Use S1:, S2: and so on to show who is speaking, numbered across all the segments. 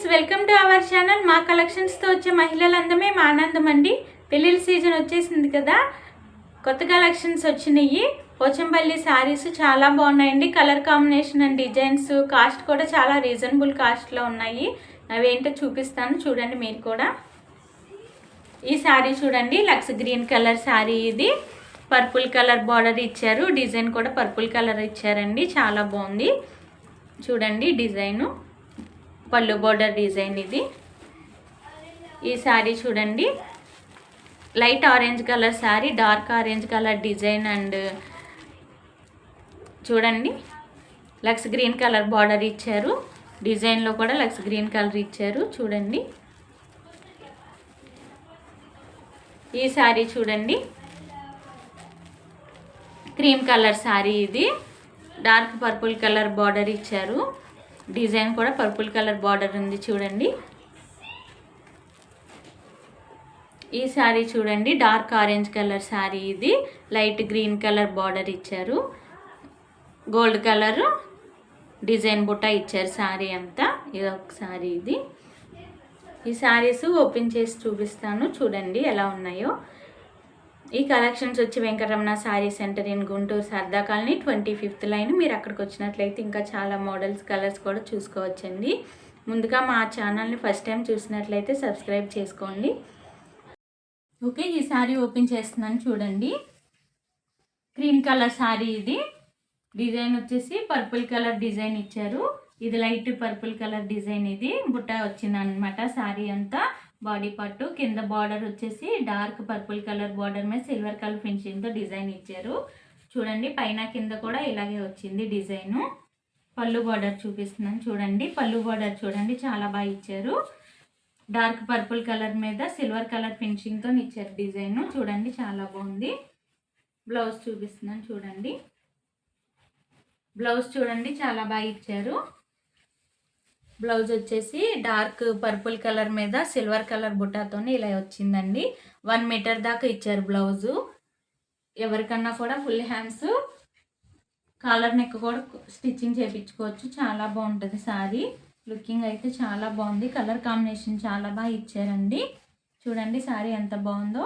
S1: Friends welcome to our channel. మా కలెక్షన్స్తో వచ్చే మహిళలందమే మా ఆనందం అండి. పెళ్ళిళ్ళ సీజన్ వచ్చేసింది కదా. కొత్త కలెక్షన్స్ వచ్చినాయి. పోచంపల్లి శారీస్ చాలా బాగున్నాయండి. Colour combination and designs cost కూడా చాలా రీజనబుల్ కాస్ట్లో ఉన్నాయి. అవి ఏంటో చూపిస్తాను. చూడండి మీరు కూడా. ఈ శారీ చూడండి. లక్స్ గ్రీన్ కలర్ శారీ ఇది. పర్పుల్ కలర్ బార్డర్ ఇచ్చారు. డిజైన్ కూడా పర్పుల్ కలర్ ఇచ్చారండి. చాలా బాగుంది. చూడండి డిజైను. పళ్ళు బార్డర్ డిజైన్ ఇది. ఈ శారీ చూడండి. Light orange colour sari dark orange colour design and చూడండి. లక్స్ గ్రీన్ కలర్ బార్డర్ ఇచ్చారు. డిజైన్లో కూడా లక్స్ గ్రీన్ కలర్ ఇచ్చారు. చూడండి. ఈ శారీ చూడండి. క్రీమ్ కలర్ శారీ ఇది. డార్క్ పర్పుల్ కలర్ బార్డర్ ఇచ్చారు. డిజైన్ కూడా పర్పుల్ కలర్ బార్డర్ ఉంది చూడండి. ఈ శారీ చూడండి డార్క్ ఆరెంజ్ కలర్ శారీ ఇది. లైట్ గ్రీన్ కలర్ బార్డర్ ఇచ్చారు. గోల్డ్ కలర్ డిజైన్ బుట్ట ఇచ్చారు శారీ అంతా. ఇది ఒక శారీ ఇది. ఈ శారీస్ ఓపెన్ చేసి చూపిస్తాను. చూడండి ఎలా ఉన్నాయో. ఈ కలెక్షన్స్ వచ్చి Venkataramana sari centre in Guntur Sarda colony twenty fifth line. మీరు అక్కడికి వచ్చినట్లయితే ఇంకా చాలా మోడల్స్ కలర్స్ కూడా చూసుకోవచ్చండి. ముందుగా మా ఛానల్ని ఫస్ట్ టైం చూసినట్లయితే సబ్స్క్రైబ్ చేసుకోండి. ఓకే ఈ శారీ ఓపెన్ చేస్తున్నాను చూడండి. క్రీమ్ కలర్ శారీ ఇది. డిజైన్ వచ్చేసి పర్పుల్ కలర్ డిజైన్ ఇచ్చారు. ఇది లైట్ పర్పుల్ కలర్ డిజైన్ ఇది. బుట్ట వచ్చింది అనమాట శారీ అంతా. బాడీ పార్ట్ కింద బార్డర్ వచ్చేసి డార్క్ పర్పుల్ కలర్ బార్డర్ మీద సిల్వర్ కలర్ ఫినిషింగ్తో డిజైన్ ఇచ్చారు. చూడండి పైన కింద కూడా ఇలాగే వచ్చింది డిజైను. పళ్ళు బార్డర్ చూపిస్తున్నాను చూడండి పళ్ళు బార్డర్ చూడండి చాలా బాగా ఇచ్చారు. డార్క్ పర్పుల్ కలర్ మీద సిల్వర్ కలర్ ఫినిషింగ్తో ఇచ్చారు డిజైన్. చూడండి చాలా బాగుంది. బ్లౌజ్ చూపిస్తున్నాను చూడండి. బ్లౌజ్ చూడండి చాలా బాగా ఇచ్చారు. బ్లౌజ్ వచ్చేసి డార్క్ పర్పుల్ కలర్ మీద సిల్వర్ కలర్ బుట్టాతో ఇలా వచ్చిందండి. వన్ మీటర్ దాకా ఇచ్చారు బ్లౌజు. ఎవరికన్నా కూడా ఫుల్ హ్యాండ్స్. కాలర్ నెక్ కూడా స్టిచ్చింగ్ చేయించుకోవచ్చు చాలా బాగుంటుంది శారీ లుకింగ్ అయితే చాలా బాగుంది. కలర్ కాంబినేషన్ చాలా బాగా ఇచ్చారండి. చూడండి శారీ ఎంత బాగుందో.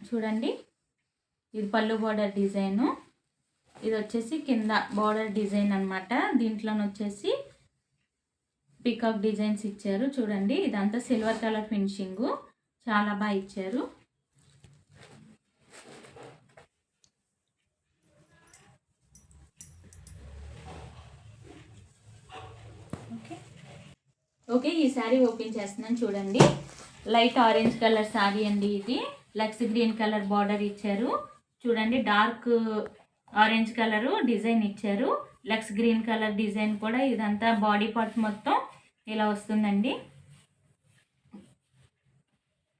S1: చూడండి. ఇది పళ్ళు బోర్డర్ డిజైను. ఇది వచ్చేసి కింద బార్డర్ డిజైన్ అనమాట దీంట్లో వచ్చేసి పికాక్ డిజైన్స్ ఇచ్చారు. చూడండి ఇదంతా సిల్వర్ కలర్ ఫినిషింగ్. చాలా బాగా ఇచ్చారు. ఓకే. ఓకే ఈ శారీ ఓపెన్ చేస్తున్నాను. చూడండి లైట్ ఆరెంజ్ కలర్ శారీ అండి ఇది. లక్స్ గ్రీన్ కలర్ బార్డర్ ఇచ్చారు. చూడండి డార్క్ ఆరెంజ్ కలరు డిజైన్ ఇచ్చారు. లక్స్ గ్రీన్ కలర్ డిజైన్ కూడా ఇదంతా బాడీ పార్ట్ మొత్తం ఇలా వస్తుందండి.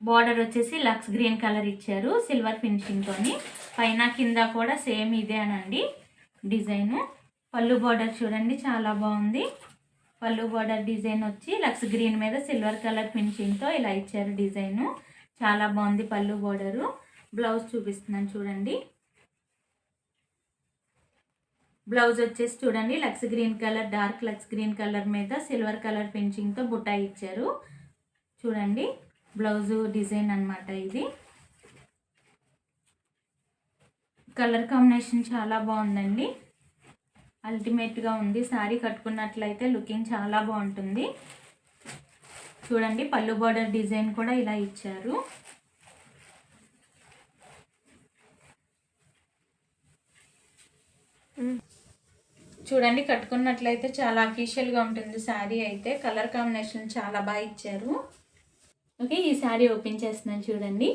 S1: బార్డర్ వచ్చేసి లక్స్ గ్రీన్ కలర్ ఇచ్చారు సిల్వర్ ఫినిషింగ్తో పైన కింద కూడా సేమ్ ఇదేనండి డిజైను. పళ్ళు బార్డర్ చూడండి చాలా బాగుంది. పళ్ళు బార్డర్ డిజైన్ వచ్చి లక్స్ గ్రీన్ మీద సిల్వర్ కలర్ ఫినిషింగ్తో ఇలా ఇచ్చారు డిజైను. చాలా బాగుంది పళ్ళు బార్డరు. బ్లౌజ్ చూపిస్తున్నాను చూడండి. బ్లౌజ్ వచ్చేసి చూడండి lux green colour dark lux green colour మీద సిల్వర్ కలర్ ఫినిషింగ్తో బుటా ఇచ్చారు. చూడండి బ్లౌజు డిజైన్ అనమాట ఇది. కలర్ కాంబినేషన్ చాలా బాగుందండి. అల్టిమేట్గా ఉంది శారీ కట్టుకున్నట్లయితే లుకింగ్ చాలా బాగుంటుంది. చూడండి పళ్ళు బార్డర్ డిజైన్ కూడా ఇలా ఇచ్చారు. చూడండి కట్టుకున్నట్లయితే చాలా అఫీషియల్గా ఉంటుంది శారీ అయితే. కలర్ కాంబినేషన్ చాలా బాగా ఇచ్చారు. ఓకే ఈ శారీ ఓపెన్ చేస్తున్నాను చూడండి.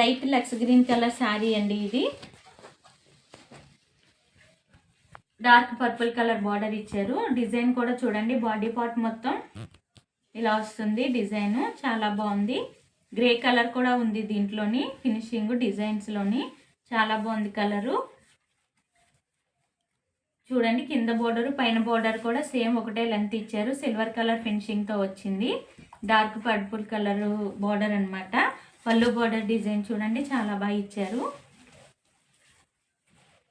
S1: Light lux green colour sari అండి ఇది. డార్క్ పర్పుల్ కలర్ బార్డర్ ఇచ్చారు. డిజైన్ కూడా చూడండి బాడీ పార్ట్ మొత్తం ఇలా వస్తుంది. డిజైన్ చాలా బాగుంది. గ్రే కలర్ కూడా ఉంది దీంట్లోని ఫినిషింగ్ డిజైన్స్లోని చాలా బాగుంది కలరు చూడండి కింద బోర్డర్ పైన బోర్డర్ కూడా సేమ్ ఒకటే లెంత్ ఇచ్చారు. సిల్వర్ కలర్ ఫినిషింగ్తో వచ్చింది. డార్క్ పర్పుల్ కలర్ బోర్డర్ అనమాట పళ్ళు బోర్డర్ డిజైన్ చూడండి చాలా బాగా ఇచ్చారు.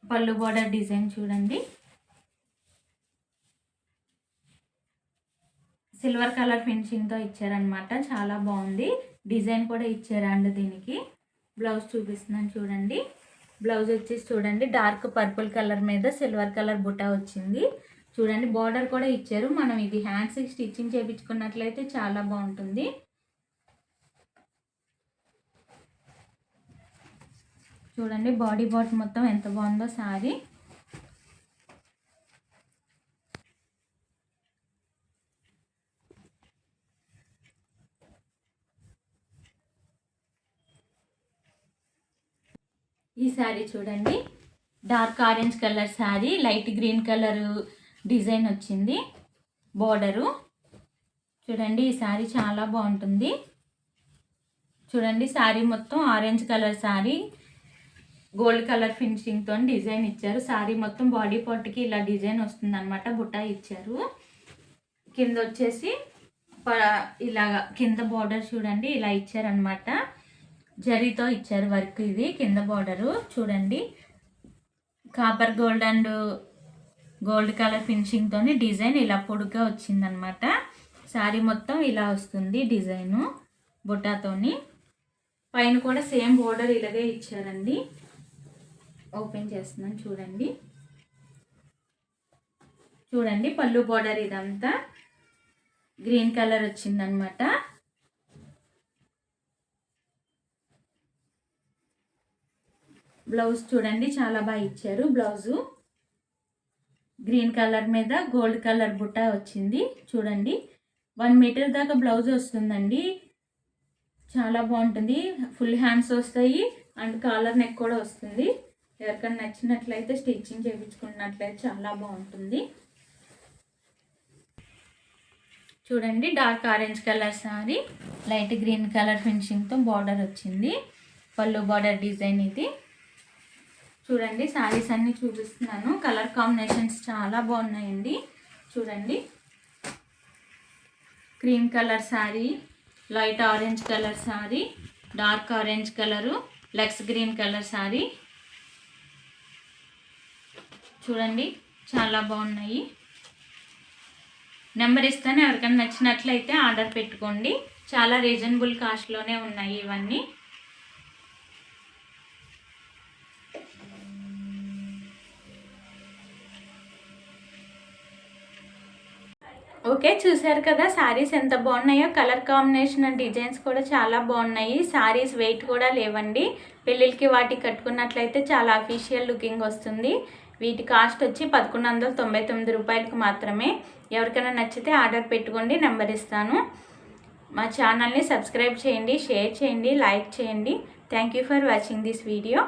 S1: పళ్ళు బోర్డర్ డిజైన్ చూడండి. సిల్వర్ కలర్ ఫినిషింగ్తో ఇచ్చారనమాట చాలా బాగుంది. డిజైన్ కూడా ఇచ్చారండి దీనికి. బ్లౌజ్ చూపిస్తున్నాను చూడండి. బ్లౌజ్ వచ్చేసి చూడండి డార్క్ పర్పుల్ కలర్ మీద సిల్వర్ కలర్ బుటా వచ్చింది. చూడండి బార్డర్ కూడా ఇచ్చారు. మనం ఇది హ్యాండ్స్కి స్టిచ్చింగ్ చేయించుకున్నట్లయితే చాలా బాగుంటుంది. చూడండి బాడీ బాట్ మొత్తం ఎంత బాగుందో సారీ. ఈ శారీ చూడండి. Dark orange colour sari light green colour design వచ్చింది. బోర్డరు. చూడండి ఈ శారీ చాలా బాగుంటుంది. చూడండి శారీ మొత్తం orange colour sari. Gold colour ఫినిషింగ్తో design ఇచ్చారు. శారీ మొత్తం బాడీ పార్ట్కి ఇలా డిజైన్ వస్తుంది అనమాట బుట్ట ఇచ్చారు. కింద వచ్చేసి ఇలాగ కింద బార్డర్ చూడండి ఇలా ఇచ్చారనమాట జరీతో ఇచ్చారు వర్క్ ఇది కింద బార్డరు. చూడండి. Copper gold and gold colour ఫినిషింగ్తో design ఇలా పొడుగ్గా వచ్చిందనమాట శారీ మొత్తం ఇలా వస్తుంది డిజైను బుట్టాతోని పైన కూడా సేమ్ బోర్డర్ ఇలాగే ఇచ్చారండి. ఓపెన్ చేస్తున్నాను చూడండి. చూడండి పళ్ళు బోర్డర్ ఇదంతా. గ్రీన్ కలర్ వచ్చిందనమాట బ్లౌజ్ చూడండి చాలా బాగా ఇచ్చారు బ్లౌజు. గ్రీన్ కలర్ మీద గోల్డ్ కలర్ బుట్ట వచ్చింది చూడండి. వన్ మీటర్ దాకా బ్లౌజ్ వస్తుందండి. చాలా బాగుంటుంది ఫుల్ హ్యాండ్స్ వస్తాయి అండ్ కాలర్ నెక్ కూడా వస్తుంది. ఎవరికైనా నచ్చినట్లయితే స్టిచ్చింగ్ చేయించుకున్నట్లయితే చాలా బాగుంటుంది. చూడండి dark orange colour sari light green colour ఫినిషింగ్తో border వచ్చింది. పళ్ళు బార్డర్ డిజైన్ ఇది. చూడండి శారీస్ అన్నీ చూపిస్తున్నాను. కలర్ కాంబినేషన్స్ చాలా బాగున్నాయండి. చూడండి. Cream colour sari light orange colour sari dark orange colour lux green colour sari చూడండి చాలా బాగున్నాయి. నెంబర్ ఇస్తాను. ఎవరికైనా నచ్చినట్లయితే ఆర్డర్ పెట్టుకోండి. చాలా రీజనబుల్ కాస్ట్లోనే ఉన్నాయి ఇవన్నీ. ఓకే చూసారు కదా శారీస్ ఎంత బాగున్నాయో కలర్ కాంబినేషన్ అండ్ డిజైన్స్ కూడా చాలా బాగున్నాయి. శారీస్ వెయిట్ కూడా లేవండి. పెళ్ళిళ్ళకి వాటికి కట్టుకున్నట్లయితే చాలా అఫీషియల్ లుకింగ్ వస్తుంది. వీటి కాస్ట్ వచ్చి పదకొండు వందల తొంభై తొమ్మిది రూపాయలకు మాత్రమే. ఎవరికైనా నచ్చితే ఆర్డర్ పెట్టుకోండి నెంబర్ ఇస్తాను. మా ఛానల్ని సబ్స్క్రైబ్ చేయండి షేర్ చేయండి లైక్ చేయండి. Thank you for watching this video